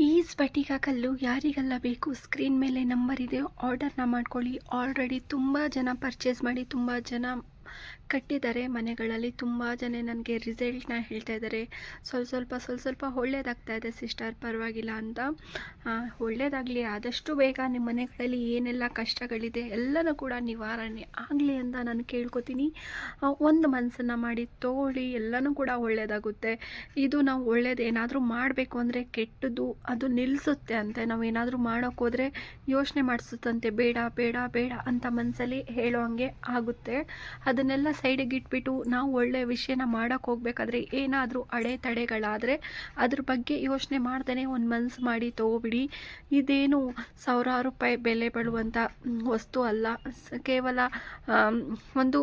ಈ ಸ್ಫಟಿಕ ಕಲ್ಲು ಯಾರಿಗೆಲ್ಲ ಬೇಕು? ಸ್ಕ್ರೀನ್ ಮೇಲೆ ನಂಬರ್ ಇದೆ, ಆರ್ಡರ್ನ ಮಾಡ್ಕೊಳ್ಳಿ. ಆಲ್ರೆಡಿ ತುಂಬ ಜನ ಪರ್ಚೇಸ್ ಮಾಡಿ, ತುಂಬ ಜನ ಕಟ್ಟಿದ್ದಾರೆ ಮನೆಗಳಲ್ಲಿ. ತುಂಬ ಜನ ನನಗೆ ರಿಸಲ್ಟ್ನ ಹೇಳ್ತಾ ಇದ್ದಾರೆ. ಸ್ವಲ್ಪ ಸ್ವಲ್ಪ ಸ್ವಲ್ಪ ಸ್ವಲ್ಪ ಒಳ್ಳೇದಾಗ್ತಾ ಇದೆ ಸಿಸ್ಟರ್ ಪರವಾಗಿಲ್ಲ ಅಂತ. ಒಳ್ಳೇದಾಗಲಿ, ಆದಷ್ಟು ಬೇಗ ನಿಮ್ಮ ಮನೆಗಳಲ್ಲಿ ಏನೆಲ್ಲ ಕಷ್ಟಗಳಿದೆ ಎಲ್ಲನೂ ಕೂಡ ನಿವಾರಣೆ ಆಗಲಿ ಅಂತ ನಾನು ಕೇಳ್ಕೊತೀನಿ. ಒಂದು ಮನಸ್ಸನ್ನು ಮಾಡಿ ತೋಳಿ, ಎಲ್ಲನೂ ಕೂಡ ಒಳ್ಳೆಯದಾಗುತ್ತೆ ಇದು ನಾವು ಒಳ್ಳೇದು ಏನಾದರೂ ಮಾಡಬೇಕು ಅಂದರೆ ಕೆಟ್ಟದ್ದು ಅದು ನಿಲ್ಲಿಸುತ್ತೆ ಅಂತೆ. ನಾವು ಏನಾದರೂ ಮಾಡೋಕ್ಕೋದ್ರೆ ಯೋಚನೆ ಮಾಡಿಸುತ್ತಂತೆ. ಬೇಡ ಬೇಡ ಬೇಡ ಅಂತ ಮನಸ್ಸಲ್ಲಿ ಹೇಳೋ ಹಾಗೆ ಆಗುತ್ತೆ. ಅದನ್ನೆಲ್ಲ ಸೈಡಿಗೆ ಇಟ್ಬಿಟ್ಟು ನಾವು ಒಳ್ಳೆಯ ವಿಷಯನ ಮಾಡೋಕ್ಕೆ ಹೋಗ್ಬೇಕಾದ್ರೆ ಏನಾದರೂ ಅಡೆತಡೆಗಳಾದರೆ ಅದ್ರ ಬಗ್ಗೆ ಯೋಚನೆ ಮಾಡ್ದೇ ಒಂದು ಮನಸ್ಸು ಮಾಡಿ ತೊಗೊಬಿಡಿ. ಇದೇನು ಸಾವಿರಾರು ರೂಪಾಯಿ ಬೆಲೆ ಬಾಳುವಂಥ ವಸ್ತು ಅಲ್ಲ. ಕೇವಲ ಒಂದು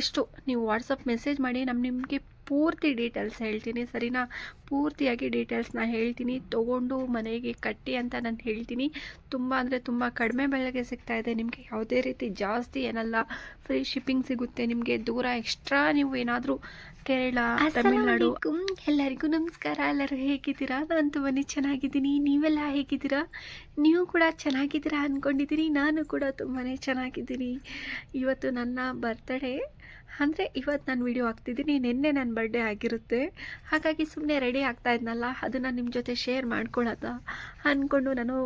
ಎಷ್ಟು ನೀವು ವಾಟ್ಸಪ್ ಮೆಸೇಜ್ ಮಾಡಿ ನಮ್ಮ ನಿಮಗೆ ಪೂರ್ತಿ ಡೀಟೇಲ್ಸ್ ಹೇಳ್ತೀನಿ, ಸರಿನಾ? ಪೂರ್ತಿಯಾಗಿ ಡೀಟೇಲ್ಸ್ನ ಹೇಳ್ತೀನಿ, ತೊಗೊಂಡು ಮನೆಗೆ ಕಟ್ಟಿ ಅಂತ ನಾನು ಹೇಳ್ತೀನಿ. ತುಂಬ ಅಂದರೆ ತುಂಬ ಕಡಿಮೆ ಬೆಲೆಗೆ ಸಿಗ್ತಾ ಇದೆ, ನಿಮಗೆ ಯಾವುದೇ ರೀತಿ ಜಾಸ್ತಿ ಏನಲ್ಲ. ಫ್ರೀ ಶಿಪ್ಪಿಂಗ್ ಸಿಗುತ್ತೆ ನಿಮಗೆ, ದೂರ ಎಕ್ಸ್ಟ್ರಾ ನೀವು ಏನಾದರೂ ಕೇರಳ ತಮಿಳ್ನಾಡು ಎಲ್ಲರಿಗೂ ನಮಸ್ಕಾರ, ಎಲ್ಲರೂ ಹೇಗಿದ್ದೀರಾ? ನಾನು ತುಂಬಾ ಚೆನ್ನಾಗಿದ್ದೀನಿ, ನೀವೆಲ್ಲ ಹೇಗಿದ್ದೀರಾ? ನೀವು ಕೂಡ ಚೆನ್ನಾಗಿದ್ದೀರಾ ಅಂದ್ಕೊಂಡಿದ್ದೀನಿ ನಾನು ಕೂಡ ತುಂಬಾ ಚೆನ್ನಾಗಿದ್ದೀನಿ. ಇವತ್ತು ನನ್ನ ಬರ್ತ್ಡೇ ಅಂದರೆ ಇವತ್ತು ನಾನು ವಿಡಿಯೋ ಹಾಕ್ತಿದ್ದೀನಿ ನಿನ್ನೆ ನನ್ನ ಬರ್ಡೇ ಆಗಿರುತ್ತೆ. ಹಾಗಾಗಿ ಸುಮ್ಮನೆ ರೆಡಿ ಆಗ್ತಾ ಇದ್ನಲ್ಲ, ಅದನ್ನು ನಿಮ್ಮ ಜೊತೆ ಶೇರ್ ಮಾಡ್ಕೊಳ್ಳೋದ ಅಂದ್ಕೊಂಡು ನಾನು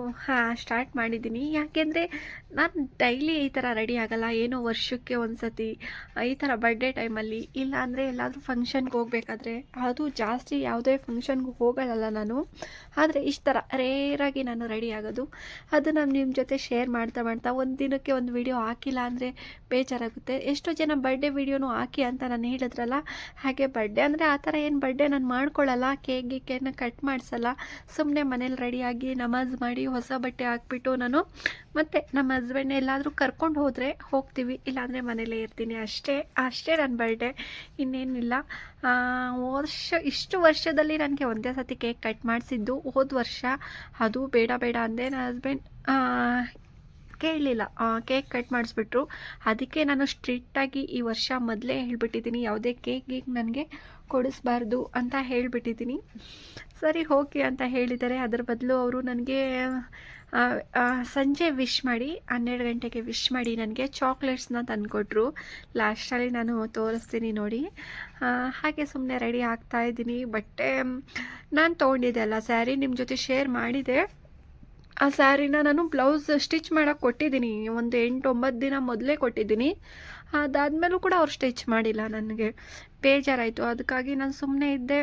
ಸ್ಟಾರ್ಟ್ ಮಾಡಿದ್ದೀನಿ ಯಾಕೆಂದರೆ ನಾನು ಡೈಲಿ ಈ ಥರ ರೆಡಿ ಆಗಲ್ಲ, ಏನೋ ವರ್ಷಕ್ಕೆ ಒಂದು ಸತಿ ಈ ಥರ ಬರ್ಡೇ ಟೈಮಲ್ಲಿ ಇಲ್ಲ ಅಂದರೆ ಎಲ್ಲಾದರೂ ಫಂಕ್ಷನ್ಗೆ ಹೋಗಬೇಕಾದ್ರೆ, ಅದು ಜಾಸ್ತಿ ಯಾವುದೇ ಫಂಕ್ಷನ್ಗೂ ಹೋಗಲ್ಲ ನಾನು. ಆದರೆ ಇಷ್ಟು ಥರ ರೇರಾಗಿ ನಾನು ರೆಡಿ ಆಗೋದು. ಅದನ್ನು ನಿಮ್ಮ ಜೊತೆ ಶೇರ್ ಮಾಡ್ತಾ ಮಾಡ್ತಾ ಒಂದು ದಿನಕ್ಕೆ ಒಂದು ವಿಡಿಯೋ ಹಾಕಿಲ್ಲ ಅಂದರೆ ಬೇಜಾರಾಗುತ್ತೆ. ಎಷ್ಟೋ ಜನ ಬರ್ಡೇ ವಿಡಿಯೋನು ಹಾಕಿ ಅಂತ ನಾನು ಹೇಳಿದ್ರಲ್ಲ? ಹಾಗೆ ಬರ್ಡೇ ಅಂದರೆ ಆ ಥರ ಏನು ಬರ್ಡೇ ನಾನು ಮಾಡ್ಕೊಳ್ಳಲ್ಲ ಕೇಕ್ ಗೀಕೇನ ಕಟ್ ಮಾಡಿಸಲ್ಲ. ಸುಮ್ಮನೆ ಮನೇಲಿ ರೆಡಿಯಾಗಿ ನಮಾಜ್ ಮಾಡಿ ಹೊಸ ಬಟ್ಟೆ ಹಾಕ್ಬಿಟ್ಟು ನಾನು ಮತ್ತು ನಮ್ಮ ಹಸ್ಬೆಂಡ್ ಎಲ್ಲಾದರೂ ಕರ್ಕೊಂಡು ಹೋದರೆ ಹೋಗ್ತೀವಿ. ಇಲ್ಲಾಂದರೆ ಮನೇಲೇ ಇರ್ತೀನಿ ಅಷ್ಟೇ. ಅಷ್ಟೇ ನನ್ನ ಬರ್ಡೇ ಇನ್ನೇನಿಲ್ಲ. ವರ್ಷ, ಇಷ್ಟು ವರ್ಷದಲ್ಲಿ ನನಗೆ ಒಂದೇ ಸತಿ ಕೇಕ್ ಕಟ್ ಮಾಡಿಸಿದ್ದು ಹೋದ ವರ್ಷ. ಅದು ಬೇಡ ಬೇಡ ಅಂದೆ ನನ್ನ ಹಸ್ಬೆಂಡ್ ಕೇಳಲಿಲ್ಲ. ಕೇಕ್ ಕಟ್ ಮಾಡಿಸ್ಬಿಟ್ರು. ಅದಕ್ಕೆ ನಾನು ಸ್ಟ್ರಿಕ್ಟಾಗಿ ಈ ವರ್ಷ ಮೊದಲೇ ಹೇಳ್ಬಿಟ್ಟಿದ್ದೀನಿ, ಯಾವುದೇ ಕೇಕ್ ಗೀಕ್ ನನಗೆ ಕೊಡಿಸ್ಬಾರ್ದು ಅಂತ ಹೇಳಿಬಿಟ್ಟಿದ್ದೀನಿ. ಸರಿ ಓಕೆ ಅಂತ ಹೇಳಿದ್ದಾರೆ. ಅದರ ಬದಲು ಅವರು ನನಗೆ ಸಂಜೆ ವಿಶ್ ಮಾಡಿ, ಹನ್ನೆರಡು ಗಂಟೆಗೆ ವಿಶ್ ಮಾಡಿ ನನಗೆ ಚಾಕ್ಲೇಟ್ಸ್ನ ತಂದುಕೊಟ್ರು. ಲಾಸ್ಟಲ್ಲಿ ನಾನು ತೋರಿಸ್ತೀನಿ ನೋಡಿ. ಹಾಗೆ ಸುಮ್ಮನೆ ರೆಡಿ ಆಗ್ತಾ ಇದ್ದೀನಿ. ಬಟ್ಟೆ ನಾನು ತೊಗೊಂಡಿದ್ದೆ ಅಲ್ಲ ಸ್ಯಾರಿ ನಿಮ್ಮ ಜೊತೆ ಶೇರ್ ಮಾಡಿದೆ. ಆ ಸ್ಯಾರಿನ ನಾನು ಬ್ಲೌಸ್ ಸ್ಟಿಚ್ ಮಾಡೋಕ್ಕೆ ಕೊಟ್ಟಿದ್ದೀನಿ. ಒಂದು ಎಂಟು ಒಂಬತ್ತು ದಿನ ಮೊದಲೇ ಕೊಟ್ಟಿದ್ದೀನಿ. ಅದಾದಮೇಲೂ ಕೂಡ ಅವ್ರು ಸ್ಟಿಚ್ ಮಾಡಿಲ್ಲ ನನಗೆ. ಬೇಜಾರಾಯಿತು. ಅದಕ್ಕಾಗಿ ನಾನು ಸುಮ್ಮನೆ ಇದ್ದೆ.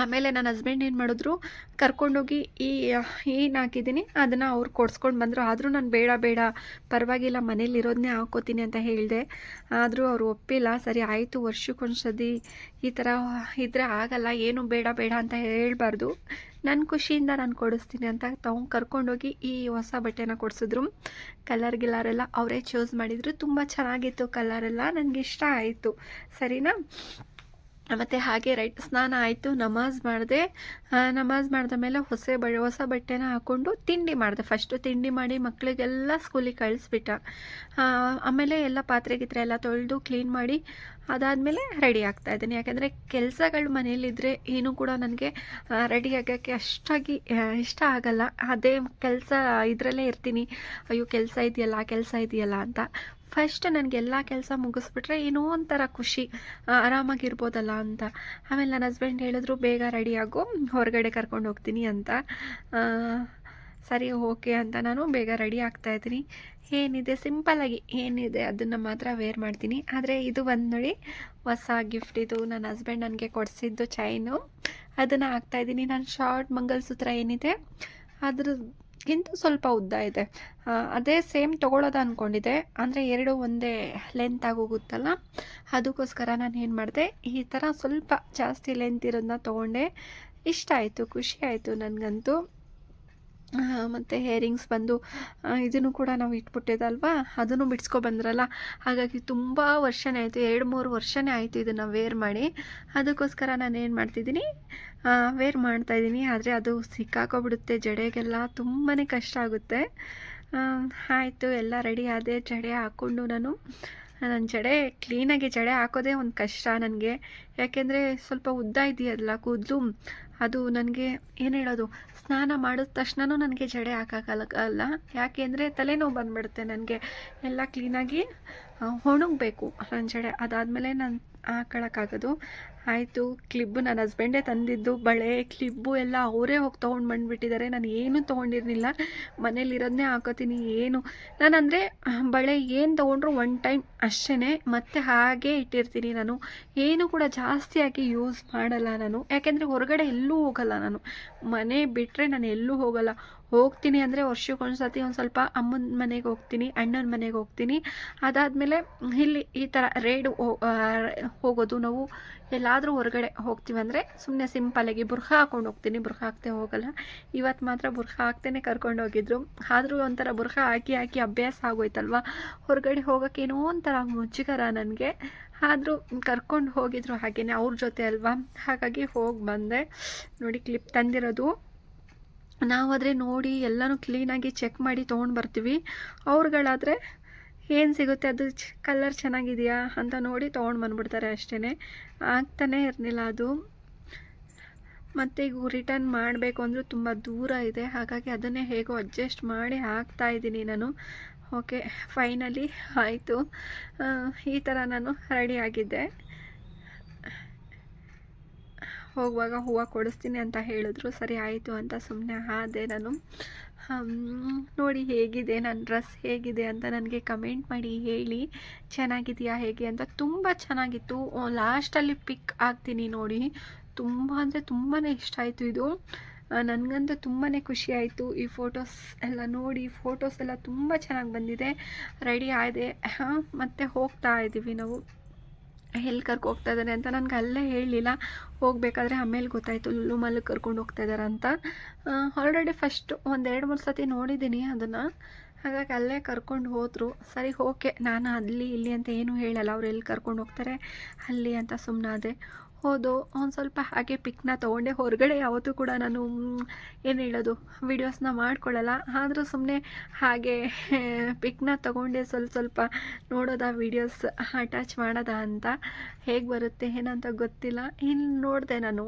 ಆಮೇಲೆ ನನ್ನ ಹಸ್ಬೆಂಡ್ ಏನು ಮಾಡಿದ್ರು, ಕರ್ಕೊಂಡೋಗಿ ಈ ಏನು ಹಾಕಿದ್ದೀನಿ, ಅದನ್ನು ಅವ್ರು ಕೊಡ್ಸ್ಕೊಂಡು ಬಂದರು. ಆದರೂ ನಾನು ಬೇಡ ಬೇಡ, ಪರವಾಗಿಲ್ಲ, ಮನೇಲಿ ಇರೋದನ್ನೇ ಹಾಕೋತೀನಿ ಅಂತ ಹೇಳಿದೆ. ಆದರೂ ಅವರು ಒಪ್ಪಿಲ್ಲ, ಸರಿ ಆಯಿತು, ವರ್ಷಕ್ಕೊಂದ್ಸತಿ ಈ ಥರ ಇದ್ದರೆ ಆಗಲ್ಲ, ಏನು ಬೇಡ ಬೇಡ ಅಂತ ಹೇಳಬಾರ್ದು. ನನ್ನ ಖುಷಿಯಿಂದ ನಾನು ಕೊಡಿಸ್ತೀನಿ ಅಂತ ತಾವು ಕರ್ಕೊಂಡೋಗಿ ಈ ಹೊಸ ಬಟ್ಟೆನ ಕೊಡಿಸಿದ್ರು. ಕಲರ್ ಗಿಲರೆಲ್ಲ ಅವರೇ ಚೂಸ್ ಮಾಡಿದರು. ತುಂಬ ಚೆನ್ನಾಗಿತ್ತು ಕಲರೆಲ್ಲ ನನಗೆ ಇಷ್ಟ ಆಯಿತು. ಸರಿನಾ? ಮತ್ತು ಹಾಗೆ ರೈಟ್ ಸ್ನಾನ ಆಯಿತು, ನಮಾಜ್ ಮಾಡಿದೆ. ನಮಾಜ್ ಮಾಡಿದ ಮೇಲೆ ಹೊಸ ಬ, ಹೊಸ ಬಟ್ಟೆನ ಹಾಕ್ಕೊಂಡು ತಿಂಡಿ ಮಾಡಿದೆ. ಫಸ್ಟು ತಿಂಡಿ ಮಾಡಿ ಮಕ್ಕಳಿಗೆಲ್ಲ ಸ್ಕೂಲಿಗೆ ಕಳಿಸ್ಬಿಟ್ಟ. ಆಮೇಲೆ ಎಲ್ಲ ಪಾತ್ರೆ ಗಿತ್ರೆ ಎಲ್ಲ ತೊಳೆದು ಕ್ಲೀನ್ ಮಾಡಿ ಅದಾದಮೇಲೆ ರೆಡಿ ಆಗ್ತಾ ಇದ್ದೀನಿ. ಯಾಕೆಂದರೆ ಕೆಲಸಗಳು ಮನೇಲಿದ್ದರೆ ಏನೂ ಕೂಡ ನನಗೆ ರೆಡಿ ಆಗೋಕ್ಕೆ ಅಷ್ಟಾಗಿ ಇಷ್ಟ ಆಗಲ್ಲ. ಅದೇ ಕೆಲಸ ಇದರಲ್ಲೇ ಇರ್ತೀನಿ. ಅಯ್ಯೋ, ಕೆಲಸ ಇದೆಯಲ್ಲ ಕೆಲಸ ಇದೆಯಲ್ಲ ಅಂತ. ಫಸ್ಟ್ ನನಗೆಲ್ಲ ಕೆಲಸ ಮುಗಿಸ್ಬಿಟ್ರೆ ಏನೋ ಒಂಥರ ಖುಷಿ ಆರಾಮಾಗಿರ್ಬೋದಲ್ಲ ಅಂತ. ಆಮೇಲೆ ನನ್ನ ಹಸ್ಬೆಂಡ್ ಹೇಳಿದ್ರು, ಬೇಗ ರೆಡಿಯಾಗು ಹೊರಗಡೆ ಕರ್ಕೊಂಡು ಹೋಗ್ತೀನಿ ಅಂತ. ಸರಿ ಓಕೆ ಅಂತ ನಾನು ಬೇಗ ರೆಡಿ ಆಗ್ತಾ ಇದ್ದೀನಿ. ಏನಿದೆ? ಸಿಂಪಲ್ಲಾಗಿ ಏನಿದೆ ಅದನ್ನು ಮಾತ್ರ ವೇರ್ ಮಾಡ್ತೀನಿ. ಆದರೆ ಇದು ಬಂದು ನೋಡಿ, ಹೊಸ ಗಿಫ್ಟ್ ಇದು. ನನ್ನ ಹಸ್ಬೆಂಡ್ ನನಗೆ ಕೊಡಿಸಿದ್ದು ಚೈನು ಅದನ್ನು ಹಾಕ್ತಾಯಿದ್ದೀನಿ ನಾನು ಶಾರ್ಟ್ ಮಂಗಲ್ಸೂತ್ರ ಏನಿದೆ ಅದ್ರಕ್ಕಿಂತ ಸ್ವಲ್ಪ ಉದ್ದ ಇದೆ. ಅದೇ ಸೇಮ್ ತೊಗೊಳೋದು ಅಂದ್ಕೊಂಡಿದ್ದೆ ಅಂದರೆ ಎರಡು ಒಂದೇ ಲೆಂತ್ ಆಗೋಗುತ್ತಲ್ಲ ಅದಕ್ಕೋಸ್ಕರ ನಾನು ಏನು ಮಾಡಿದೆ, ಈ ಥರ ಸ್ವಲ್ಪ ಜಾಸ್ತಿ ಲೆಂತ್ ಇರೋದನ್ನ ತೊಗೊಂಡೆ. ಇಷ್ಟ ಆಯಿತು, ಖುಷಿ ಆಯಿತು ನನಗಂತೂ. ಮತ್ತು ಹೇರಿಂಗ್ಸ್ ಬಂದು ಇದನ್ನು ಕೂಡ ನಾವು ಇಟ್ಬಿಟ್ಟಿದ್ದಲ್ವಾ? ಅದನ್ನು ಬಿಡಿಸ್ಕೊ ಬಂದ್ರಲ್ಲ? ಹಾಗಾಗಿ ತುಂಬ ವರ್ಷನೇ ಆಯಿತು, ಎರಡು ಮೂರು ವರ್ಷನೇ ಆಯಿತು ಇದನ್ನು ವೇರ್ ಮಾಡಿ. ಅದಕ್ಕೋಸ್ಕರ ನಾನು ಏನು ಮಾಡ್ತಿದ್ದೀನಿ? ವೇರ್ ಮಾಡ್ತಾಯಿದ್ದೀನಿ ಆದರೆ ಅದು ಸಿಕ್ಕಾಕೊಬಿಡುತ್ತೆ ಜಡೆಗೆಲ್ಲ ತುಂಬಾ ಕಷ್ಟ ಆಗುತ್ತೆ. ಆಯಿತು, ಎಲ್ಲ ರೆಡಿ ಆದೆ, ಜಡೆ ಹಾಕ್ಕೊಂಡು ನಾನು ನನ್ನ ಜಡೆ ಕ್ಲೀನಾಗಿ ಜಡೆ ಹಾಕೋದೇ ಒಂದು ಕಷ್ಟ ನನಗೆ. ಯಾಕೆಂದರೆ ಸ್ವಲ್ಪ ಉದ್ದ ಇದೆಯಲ್ಲ, ಕೂದಲು ಅದು ನನಗೆ ಏನು ಹೇಳೋದು? ಸ್ನಾನ ಮಾಡಿದ ತಕ್ಷಣನೂ ನನಗೆ ಜಡೆ ಹಾಕೋಕ್ಕಾಗಲ್ಲ ಯಾಕೆ ಅಂದರೆ ತಲೆನೋವು ಬಂದುಬಿಡುತ್ತೆ ನನಗೆ. ಎಲ್ಲ ಕ್ಲೀನಾಗಿ ಒಣಗಬೇಕು ನನ್ನ ಜಡೆ, ಅದಾದಮೇಲೆ ನಾನು ಹಾಕೊಳ್ಳೋಕ್ಕಾಗೋದು ಆಯಿತು ಕ್ಲಿಬ್ಬು ನನ್ನ ಹಸ್ಬೆಂಡೇ ತಂದಿದ್ದು. ಬಳೆ ಕ್ಲಿಬ್ಬು ಎಲ್ಲ ಅವರೇ ಹೋಗಿ ತೊಗೊಂಡು ಬಂದುಬಿಟ್ಟಿದ್ದಾರೆ ನಾನು ಏನೂ ತೊಗೊಂಡಿರಲಿಲ್ಲ. ಮನೇಲಿರೋದನ್ನೇ ಹಾಕೋತೀನಿ, ಏನು. ನಾನು ಅಂದರೆ ಬಳೆ ಏನು ತೊಗೊಂಡ್ರು ಒನ್ ಟೈಮ್ ಅಷ್ಟೇ ಮತ್ತೆ ಹಾಗೆ ಇಟ್ಟಿರ್ತೀನಿ ನಾನು. ಏನು ಕೂಡ ಜಾಸ್ತಿಯಾಗಿ ಯೂಸ್ ಮಾಡಲ್ಲ ನಾನು. ಯಾಕೆಂದರೆ ಹೊರಗಡೆ ಎಲ್ಲೂ ಹೋಗಲ್ಲ ನಾನು. ಮನೆ ಬಿಟ್ಟರೆ ನಾನು ಎಲ್ಲೂ ಹೋಗಲ್ಲ. ಹೋಗ್ತೀನಿ ಅಂದರೆ ವರ್ಷಕ್ಕೊಂದು ಸತಿ ಒಂದು ಸ್ವಲ್ಪ ಅಮ್ಮನ ಮನೆಗೆ ಹೋಗ್ತೀನಿ, ಅಣ್ಣನ ಮನೆಗೆ ಹೋಗ್ತೀನಿ. ಅದಾದಮೇಲೆ ಇಲ್ಲಿ ಈ ಥರ ರೇಡ್ ಹೋಗೋದು. ನಾವು ಎಲ್ಲಾದರೂ ಹೊರಗಡೆ ಹೋಗ್ತೀವಿ ಅಂದರೆ ಸುಮ್ಮನೆ ಸಿಂಪಲಾಗಿ ಬುರ್ಖ ಹಾಕೊಂಡು ಹೋಗ್ತೀನಿ. ಬುರ್ಖ ಹಾಕ್ತೆ ಹೋಗಲ್ಲ. ಇವತ್ತು ಮಾತ್ರ ಬುರ್ಖ ಹಾಕ್ತೇನೆ ಕರ್ಕೊಂಡು ಹೋಗಿದ್ರು. ಆದರೂ ಒಂಥರ ಬುರ್ಖ ಹಾಕಿ ಹಾಕಿ ಅಭ್ಯಾಸ ಆಗೋಯ್ತಲ್ವ? ಹೊರಗಡೆ ಹೋಗೋಕೆ ಏನೋ ಒಂಥರ ಮುಜುಗರ ನನಗೆ. ಆದರೂ ಕರ್ಕೊಂಡು ಹೋಗಿದ್ರು ಹಾಗೆಯೇ ಅವ್ರ ಜೊತೆ ಅಲ್ವಾ? ಹಾಗಾಗಿ ಹೋಗಿ ಬಂದೆ. ನೋಡಿ ಕ್ಲಿಪ್ ತಂದಿರೋದು. ನಾವಾದರೆ ನೋಡಿ ಎಲ್ಲನೂ ಕ್ಲೀನಾಗಿ ಚೆಕ್ ಮಾಡಿ ತೊಗೊಂಡು ಬರ್ತೀವಿ. ಅವ್ರುಗಳಾದರೆ ಏನು ಸಿಗುತ್ತೆ? ಅದು ಕಲರ್ ಚೆನ್ನಾಗಿದೆಯಾ ಅಂತ ನೋಡಿ ತೊಗೊಂಡು ಬಂದುಬಿಡ್ತಾರೆ ಅಷ್ಟೇ ಆಗ್ತಾನೆ ಇರಲಿಲ್ಲ ಅದು. ಮತ್ತು ಈಗ ರಿಟರ್ನ್ ಮಾಡಬೇಕು ಅಂದರೂ ತುಂಬ ದೂರ ಇದೆ. ಹಾಗಾಗಿ ಅದನ್ನೇ ಹೇಗೋ ಅಡ್ಜಸ್ಟ್ ಮಾಡಿ ಹಾಕ್ತಾ ಇದ್ದೀನಿ ನಾನು. ಓಕೆ ಫೈನಲಿ ಆಯಿತು. ಈ ಥರ ನಾನು ರೆಡಿ ಆಗಿದ್ದೆ. ಹೋಗುವಾಗ ಹೂವು ಕೊಡಿಸ್ತೀನಿ ಅಂತ ಹೇಳಿದ್ರು, ಸರಿ ಆಯಿತು ಅಂತ ಸುಮ್ಮನೆ ಆದೆ ನಾನು. ನೋಡಿ ಹೇಗಿದೆ ನನ್ನ ಡ್ರೆಸ್ ಹೇಗಿದೆ ಅಂತ ನನಗೆ ಕಮೆಂಟ್ ಮಾಡಿ ಹೇಳಿ. ಚೆನ್ನಾಗಿದೆಯಾ ಹೇಗೆ ಅಂತ ತುಂಬ ಚೆನ್ನಾಗಿತ್ತು. ಲಾಸ್ಟಲ್ಲಿ ಪಿಕ್ ಆಗ್ತೀನಿ ನೋಡಿ. ತುಂಬ ಅಂದರೆ ತುಂಬಾ ಇಷ್ಟ ಆಯಿತು ಇದು. ನನಗಂತೂ ತುಂಬಾ ಖುಷಿ ಆಯಿತು. ಈ ಫೋಟೋಸ್ ಎಲ್ಲ ನೋಡಿ ಫೋಟೋಸ್ ಎಲ್ಲ ತುಂಬ ಚೆನ್ನಾಗಿ ಬಂದಿದೆ. ರೆಡಿ ಆಗಿದೆ ಮತ್ತು ಹೋಗ್ತಾ ಇದ್ದೀವಿ ನಾವು. ಎಲ್ಲಿ ಕರ್ಕೊ ಹೋಗ್ತಾ ಇದ್ದಾರೆ ಅಂತ ನನಗೆ ಅಲ್ಲೇ ಹೇಳಲಿಲ್ಲ ಹೋಗಬೇಕಾದ್ರೆ ಆಮೇಲೆ ಗೊತ್ತಾಯಿತು ಲುಲ್ಲು ಮಲ್ಲಿಗೆ ಕರ್ಕೊಂಡು ಹೋಗ್ತಾ ಇದ್ದಾರೆ ಅಂತ. ಆಲ್ರೆಡಿ ಫಸ್ಟ್ ಒಂದು ಎರಡು ಮೂರು ಸತಿ ನೋಡಿದ್ದೀನಿ ಅದನ್ನು. ಹಾಗಾಗಿ ಅಲ್ಲೇ ಕರ್ಕೊಂಡು ಹೋದರು. ಸರಿ, ಓಕೆ, ನಾನು ಅಲ್ಲಿ, ಇಲ್ಲಿ ಅಂತ ಏನೂ ಹೇಳಲ್ಲ. ಅವ್ರು ಎಲ್ಲಿ ಕರ್ಕೊಂಡು ಹೋಗ್ತಾರೆ, ಅಲ್ಲಿ ಅಂತ ಸುಮ್ಮನಾದೆ ಹೋದು, ಒಂದು ಸ್ವಲ್ಪ ಹಾಗೆ ಪಿಕ್ನ ತೊಗೊಂಡೆ. ಹೊರಗಡೆ ಯಾವತ್ತೂ ಕೂಡ ನಾನು ಏನು ಹೇಳೋದು ವೀಡಿಯೋಸ್ನ ಮಾಡ್ಕೊಳ್ಳಲ್ಲ ಆದರೂ ಸುಮ್ಮನೆ ಹಾಗೆ ಪಿಕ್ನ ತೊಗೊಂಡೆ. ಸ್ವಲ್ಪ ಸ್ವಲ್ಪ ನೋಡೋದ ವೀಡಿಯೋಸ್ ಅಟ್ಯಾಚ್ ಮಾಡೋದ ಅಂತ. ಹೇಗೆ ಬರುತ್ತೆ, ಏನಂತ ಗೊತ್ತಿಲ್ಲ. ಇನ್ನು ನೋಡಿದೆ ನಾನು.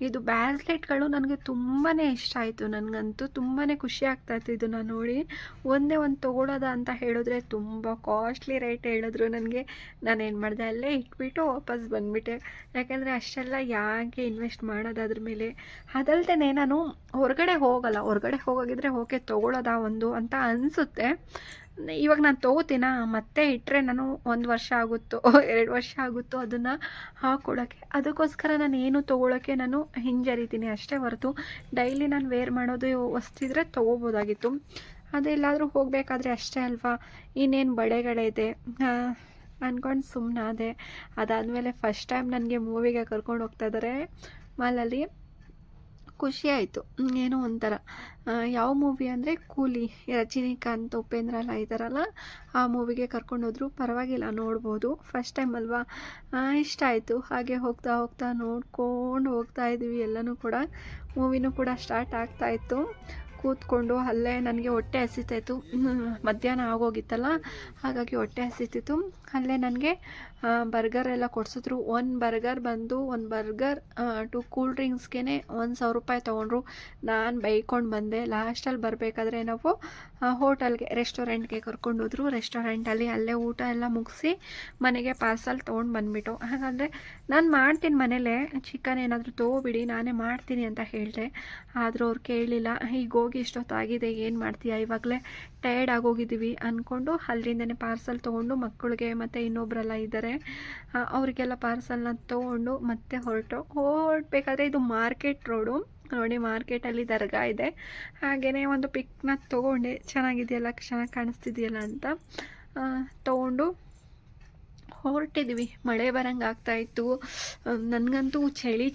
ಇದು ಬ್ಯಾಸ್ಲೆಟ್ಗಳು ನನಗೆ ತುಂಬಾ ಇಷ್ಟ ಆಯಿತು. ನನಗಂತೂ ತುಂಬಾ ಖುಷಿ ಆಗ್ತಾಯಿತ್ತು ಇದನ್ನು ನೋಡಿ. ಒಂದೇ ಒಂದು ತೊಗೊಳೋದ ಅಂತ ಹೇಳಿದ್ರೆ ತುಂಬ ಕಾಸ್ಟ್ಲಿ ರೇಟ್ ಹೇಳಿದ್ರು ನನಗೆ. ನಾನೇನು ಮಾಡಿದೆ, ಅಲ್ಲೇ ಇಟ್ಬಿಟ್ಟು ವಾಪಸ್ ಬಂದುಬಿಟ್ಟೆ. ಯಾಕೆಂದರೆ ಅಷ್ಟೆಲ್ಲ ಯಾಕೆ ಇನ್ವೆಸ್ಟ್ ಮಾಡೋದು ಅದ್ರ ಮೇಲೆ? ಅದಲ್ದೇ ನಾನು ಹೊರಗಡೆ ಹೋಗಲ್ಲ. ಹೊರಗಡೆ ಹೋಗೋಗಿದ್ರೆ ಓಕೆ, ತೊಗೊಳೋದ ಒಂದು ಅಂತ ಅನಿಸುತ್ತೆ. ಇವಾಗ ನಾನು ತಗೋತೀನ? ಮತ್ತೆ ಇಟ್ಟರೆ ನಾನು ಒಂದು ವರ್ಷ ಆಗುತ್ತೋ, ಎರಡು ವರ್ಷ ಆಗುತ್ತೋ ಅದನ್ನು ಹಾಕ್ಕೊಳ್ಳೋಕ್ಕೆ ಅದಕ್ಕೋಸ್ಕರ ನಾನು ಏನು ತೊಗೊಳಕ್ಕೆ ನಾನು ಹಿಂಜರಿತೀನಿ. ಅಷ್ಟೇ ಹೊರತು ಡೈಲಿ ನಾನು ವೇರ್ ಮಾಡೋದು ವಸ್ತಿದ್ರೆ ತೊಗೋಬೋದಾಗಿತ್ತು. ಅದೆಲ್ಲಾದರೂ ಹೋಗಬೇಕಾದ್ರೆ ಅಷ್ಟೇ ಅಲ್ವಾ? ಇನ್ನೇನು ಬಳೆಗಳಿದೆ ಅಂದ್ಕೊಂಡು ಸುಮ್ಮನಾದೆ ಅದಾದಮೇಲೆ ಫಸ್ಟ್ ಟೈಮ್ ನನಗೆ ಮೂವಿಗೆ ಕರ್ಕೊಂಡು ಹೋಗ್ತಾ ಇದ್ದಾರೆ ಮಾಲಲ್ಲಿ ಖುಷಿ ಆಯಿತು. ಏನೋ ಒಂಥರ. ಯಾವ ಮೂವಿ ಅಂದರೆ ಕೂಲಿ, ರಜನಿಕಾಂತ್, ಉಪೇಂದ್ರ ಎಲ್ಲ ಇದ್ದಾರಲ್ಲ ಆ ಮೂವಿಗೆ ಕರ್ಕೊಂಡೋದ್ರು ಪರವಾಗಿಲ್ಲ, ನೋಡ್ಬೋದು. ಫಸ್ಟ್ ಟೈಮ್ ಅಲ್ವಾ? ಇಷ್ಟ ಆಯಿತು. ಹಾಗೆ ಹೋಗ್ತಾ ಹೋಗ್ತಾ ನೋಡ್ಕೊಂಡು ಹೋಗ್ತಾ ಇದ್ವಿ ಎಲ್ಲನೂ ಕೂಡ. ಮೂವಿನೂ ಕೂಡ ಸ್ಟಾರ್ಟ್ ಆಗ್ತಾಯಿತ್ತು ಕೂತ್ಕೊಂಡು ಅಲ್ಲೇ ನನಗೆ ಹೊಟ್ಟೆ ಹಸಿತಾಯಿತ್ತು ಮಧ್ಯಾಹ್ನ ಆಗೋಗಿತ್ತಲ್ಲ, ಹಾಗಾಗಿ ಹೊಟ್ಟೆ ಹಸಿತಿತ್ತು. ಅಲ್ಲೇ ನನಗೆ ಬರ್ಗರ್ ಎಲ್ಲ ಕೊಡಿಸಿದ್ರು. ಒಂದು ಬರ್ಗರ್ ಬಂದು, ಒಂದು ಬರ್ಗರ್ ಟು ಕೂಲ್ ಡ್ರಿಂಕ್ಸ್ಗೆ ಒಂದು ಸಾವಿರ ರೂಪಾಯಿ ತೊಗೊಂಡ್ರು. ನಾನು ಬೈಕೊಂಡು ಬಂದೆ. ಲಾಸ್ಟಲ್ಲಿ ಬರಬೇಕಾದ್ರೆ ನಾವು ಹೋಟೆಲ್ಗೆ ರೆಸ್ಟೋರೆಂಟ್ಗೆ ಕರ್ಕೊಂಡೋದ್ರು ರೆಸ್ಟೋರೆಂಟಲ್ಲಿ ಅಲ್ಲೇ ಊಟ ಎಲ್ಲ ಮುಗಿಸಿ ಮನೆಗೆ ಪಾರ್ಸಲ್ ತೊಗೊಂಡು ಬಂದುಬಿಟ್ಟು. ಹಾಗಾದರೆ ನಾನು ಮಾಡ್ತೀನಿ ಮನೇಲೆ. ಚಿಕನ್ ಏನಾದರೂ ತೊಗೊಬಿಡಿ, ನಾನೇ ಮಾಡ್ತೀನಿ ಅಂತ ಹೇಳಿದೆ. ಆದರೂ ಅವ್ರು ಕೇಳಲಿಲ್ಲ ಈಗ ಹೋಗಿ ಇಷ್ಟೊತ್ತಾಗಿದೆ ಏನು ಮಾಡ್ತೀಯಾ? ಇವಾಗಲೇ ಟಯರ್ಡ್ ಆಗೋಗಿದ್ದೀವಿ ಅಂದ್ಕೊಂಡು ಅಲ್ಲಿಂದನೇ ಪಾರ್ಸಲ್ ತೊಗೊಂಡು ಮಕ್ಕಳಿಗೆ ಮತ್ತು ಇನ್ನೊಬ್ಬರೆಲ್ಲ ಇದ್ದಾರೆ ಅವರಿಗೆಲ್ಲ ಪಾರ್ಸಲ್ನ ತೊಗೊಂಡು ಮತ್ತೆ ಹೊರಟು. ಹೊರಡ್ಬೇಕಾದ್ರೆ ಇದು ಮಾರ್ಕೆಟ್ ರೋಡು ನೋಡಿ ಮಾರ್ಕೆಟಲ್ಲಿ ದರ್ಗಾ ಇದೆ. ಹಾಗೆಯೇ ಒಂದು ಪಿಕ್ನ ತೊಗೊಂಡೆ. ಚೆನ್ನಾಗಿದೆಯಲ್ಲ, ಚೆನ್ನಾಗಿ ಕಾಣಿಸ್ತಿದೆಯಲ್ಲ ಅಂತ. ತೊಗೊಂಡು ಹೊರಟಿದ್ವಿ. ಮಳೆ ಬರಂಗೆ ಆಗ್ತಾಯಿತ್ತು ನನಗಂತೂ ಚಳಿ